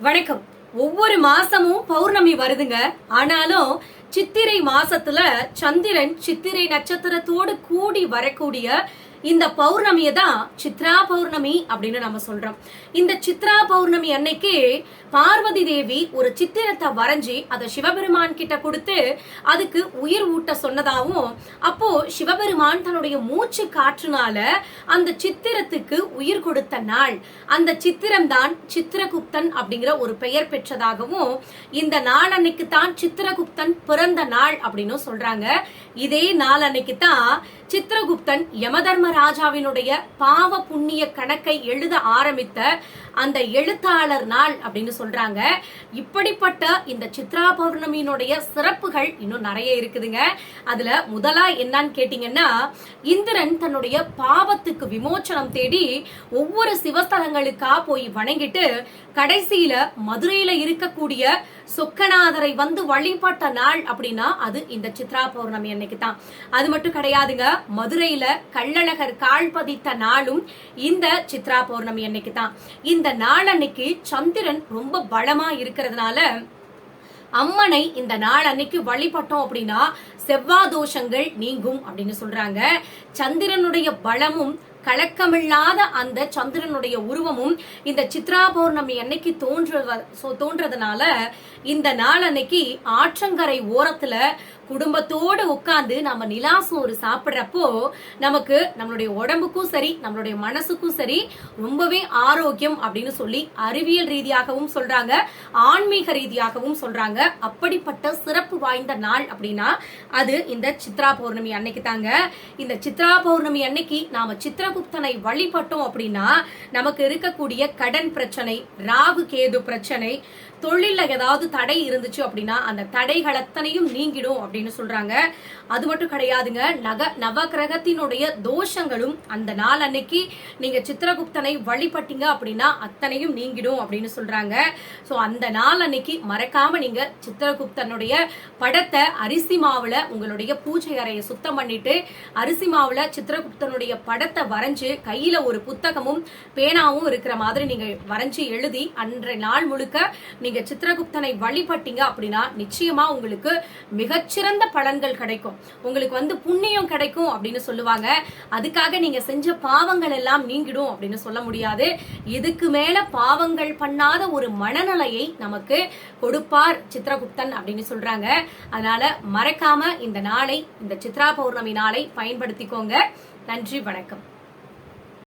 வணக்கம். ஒவ்வொரு மாசமும் பௌர்ணமி வருதுங்க. ஆனாலும் சித்திரை மாசத்துல சந்திரன் சித்திரை நட்சத்திரத்தோடு கூடி வரக்கூடிய இந்த பௌர்ணமியை தான் சித்ரா பௌர்ணமி அப்படின்னு நம்ம சொல்றோம். இந்த சித்ரா பௌர்ணமி அன்னைக்கு பார்வதி தேவி ஒரு சித்திரத்தை வரைஞ்சி அதை சிவபெருமான் கிட்ட கொடுத்து அதுக்கு உயிர் ஊட்ட சொன்னதாகவும் அப்போ சிவபெருமான் தன்னுடைய மூச்சு காற்றுனால அந்த சித்திரத்துக்கு உயிர் கொடுத்த நாள். அந்த சித்திரம் தான் சித்திரகுப்தன் அப்படிங்கிற ஒரு பெயர் பெற்றதாகவும் இந்த நாள் அன்னைக்கு தான் சித்திரகுப்தன் பிறந்த நாள் அப்படின்னு சொல்றாங்க. இதே நாள் அன்னைக்கு தான் சித்திரகுப்தன் ராஜாவினுடைய பாவ புண்ணிய கணக்கை எழுத ஆரம்பித்த அந்த எழுத்தாளர் நாள் அப்படின்னு சொல்றாங்க. இப்படிப்பட்ட இந்த சித்ரா பௌர்ணமியினுடைய சிறப்புகள் இன்னும் நிறைய இருக்குதுங்க. அதுல முதலா என்னன்னு கேட்டீங்கன்னா இந்திரன் தன்னுடைய பாவத்துக்கு விமோச்சனம் தேடி ஒவ்வொரு சிவஸ்தலங்களுக்கா போய் வணங்கிட்டு கடைசியில மதுரையில இருக்கக்கூடிய சொக்கநாதரை வந்து வழிபட்ட நாள் அப்படின்னா அது இந்த சித்ரா பௌர்ணமி அன்னைக்கு தான் அது மட்டும் கிடையாதுங்க மதுரையில கள்ளழகர் கால் பதித்த நாளும் இந்த சித்ரா பௌர்ணமி அன்னைக்கு தான் இந்த நாள் அன்னைக்கு சந்திரன் ரொம்ப பலமா இருக்கிறதுனால அம்மனை இந்த நாள் அன்னைக்கு வழிபட்டோம் அப்படின்னா செவ்வாய் தோஷங்கள் நீங்கும் அப்படின்னு சொல்றாங்க. சந்திரனுடைய பலமும் கலக்கமில்லாத அந்த சந்திரனுடைய உருவமும் இந்த சித்ரா பௌர்ணமி அன்னைக்கு தோன்ற தோன்றதுனால இந்த நாள் அன்னைக்கு ஆற்றங்கரை ஓரத்துல குடும்பத்தோடு உட்காந்து நம்ம நிலாசம் ஒரு சாப்பிட்றப்போ நமக்கு நம்மளுடைய உடம்புக்கும் சரி நம்மளுடைய மனசுக்கும் சரி ரொம்பவே ஆரோக்கியம் அப்படின்னு சொல்லி அறிவியல் ரீதியாகவும் சொல்றாங்க ஆன்மீக ரீதியாகவும் சொல்றாங்க. அப்படிப்பட்ட சிறப்பு வாய்ந்த நாள் அப்படின்னா அது இந்த சித்ரா பௌர்ணமி அன்னைக்கு தாங்க. இந்த சித்ரா பௌர்ணமி அன்னைக்கு நாம சித்திரகுப்தனை வழிபட்டோம் அப்படின்னா நமக்கு இருக்கக்கூடிய கடன் பிரச்சனை ராகு கேது பிரச்சனை தொழில ஏதாவது தடை இருந்துச்சு அப்படின்னா அந்த தடைகள் அத்தனையும் நீங்கிடும் அப்படின்னு சொல்றாங்க. அது மட்டும் கிடையாதுங்க. நக நவகிரகத்தினுடைய தோஷங்களும் அந்த நாள் அன்னைக்கு நீங்க சித்திரகுப்தனை வழிபட்டீங்க அப்படின்னா அத்தனையும் நீங்கிடும் அப்படின்னு சொல்றாங்க. சோ அந்த நாள் அன்னைக்கு மறக்காம நீங்க சித்திரகுப்தனுடைய படத்தை அரிசி மாவுல உங்களுடைய பூஜை அறையை சுத்தம் பண்ணிட்டு அரிசி மாவுல சித்திரகுப்தனுடைய படத்தை வரைஞ்சு கையில ஒரு புத்தகமும் பேனாவும் இருக்கிற மாதிரி நீங்க வரைஞ்சு எழுதி அன்றைய நாள் முழுக்க நீங்க சித்திரகுப்தனை வழிபட்டீங்க அப்படின்னா நிச்சயமா உங்களுக்கு சிறந்த பலன்கள் கிடைக்கும். உங்களுக்கு வந்து புண்ணியம் கிடைக்கும் அப்படின்னு சொல்லுவாங்க. அதுக்காக நீங்க செஞ்ச பாவங்கள் எல்லாம் நீங்கிடும் அப்படின்னு சொல்ல முடியாது. இதுக்கு மேல பாவங்கள் பண்ணாத ஒரு மனநிலையை நமக்கு கொடுப்பார் சித்திரகுப்தன் அப்படின்னு சொல்றாங்க. அதனால மறக்காம இந்த நாளை இந்த சித்ரா பௌர்ணமி நாளை பயன்படுத்திக்கோங்க. நன்றி வணக்கம்.